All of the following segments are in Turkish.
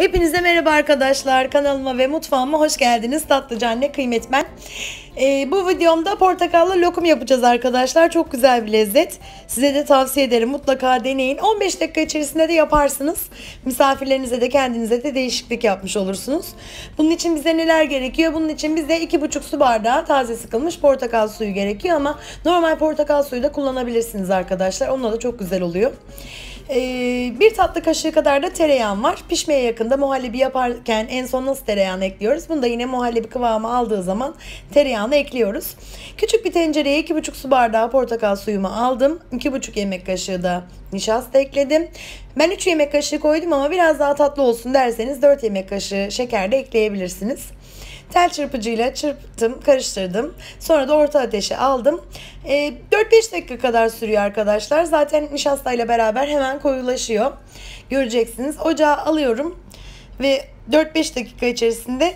Hepinize merhaba arkadaşlar. Kanalıma ve mutfağıma hoş geldiniz. Tatlıcı anne kıymet ben. Ee, bu videomda portakallı lokum yapacağız arkadaşlar. Çok güzel bir lezzet. Size de tavsiye ederim. Mutlaka deneyin. 15 dakika içerisinde de yaparsınız. Misafirlerinize de kendinize de değişiklik yapmış olursunuz. Bunun için bize neler gerekiyor? Bunun için bize 2,5 su bardağı taze sıkılmış portakal suyu gerekiyor ama normal portakal suyu da kullanabilirsiniz arkadaşlar. Onunla da çok güzel oluyor. Ee, bir tatlı kaşığı kadar da tereyağım var. Pişmeye yakında muhallebi yaparken en son nasıl tereyağını ekliyoruz? Bunu da yine muhallebi kıvamı aldığı zaman tereyağını ekliyoruz. Küçük bir tencereye 2,5 su bardağı portakal suyumu aldım. 2,5 yemek kaşığı da nişasta ekledim. Ben 3 yemek kaşığı koydum ama biraz daha tatlı olsun derseniz 4 yemek kaşığı şeker de ekleyebilirsiniz. Tel çırpıcıyla çırptım, karıştırdım. Sonra da orta ateşe aldım. E, 4-5 dakika kadar sürüyor arkadaşlar. Zaten nişastayla beraber hemen koyulaşıyor. Göreceksiniz. Ocağa alıyorum ve 4-5 dakika içerisinde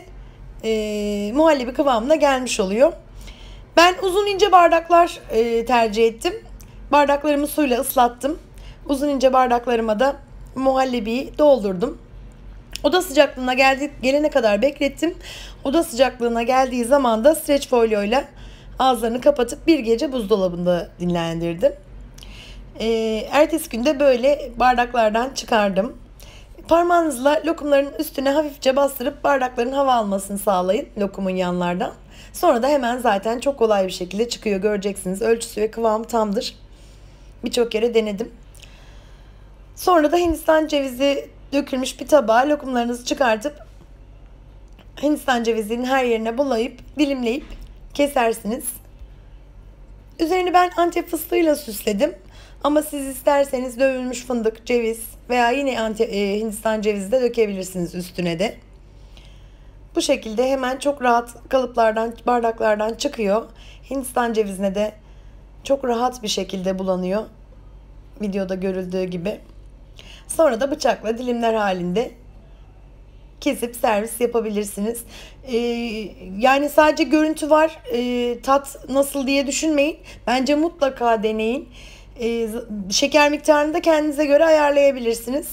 e, muhallebi kıvamına gelmiş oluyor. Ben uzun ince bardaklar e, tercih ettim. Bardaklarımı suyla ıslattım. Uzun ince bardaklarıma da muhallebiyi doldurdum. Oda sıcaklığına geldi, gelene kadar beklettim. Oda sıcaklığına geldiği zaman da streç folyoyla ağızlarını kapatıp bir gece buzdolabında dinlendirdim. Ee, ertesi günde böyle bardaklardan çıkardım. Parmağınızla lokumların üstüne hafifçe bastırıp bardakların hava almasını sağlayın lokumun yanlardan. Sonra da hemen zaten çok kolay bir şekilde çıkıyor göreceksiniz. Ölçüsü ve kıvamı tamdır. Birçok kere denedim. Sonra da Hindistan cevizi dökülmüş bir tabağa lokumlarınızı çıkartıp Hindistan cevizinin her yerine bulayıp dilimleyip kesersiniz. Üzerini ben antep fıstığıyla süsledim. Ama siz isterseniz dövülmüş fındık, ceviz veya yine ante, e, Hindistan cevizi de dökebilirsiniz üstüne de. Bu şekilde hemen çok rahat kalıplardan, bardaklardan çıkıyor. Hindistan cevizine de çok rahat bir şekilde bulanıyor. Videoda görüldüğü gibi. Sonra da bıçakla dilimler halinde kesip servis yapabilirsiniz. Ee, yani sadece görüntü var, e, tat nasıl diye düşünmeyin. Bence mutlaka deneyin. Ee, şeker miktarını da kendinize göre ayarlayabilirsiniz.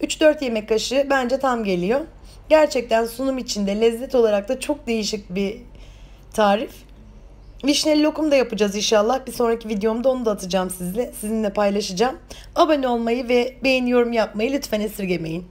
3-4 yemek kaşığı bence tam geliyor. Gerçekten sunum içinde lezzet olarak da çok değişik bir tarif. Vişneli lokum da yapacağız inşallah. Bir sonraki videomda onu da atacağım sizle. Sizinle paylaşacağım. Abone olmayı ve beğeni yorum yapmayı lütfen esirgemeyin.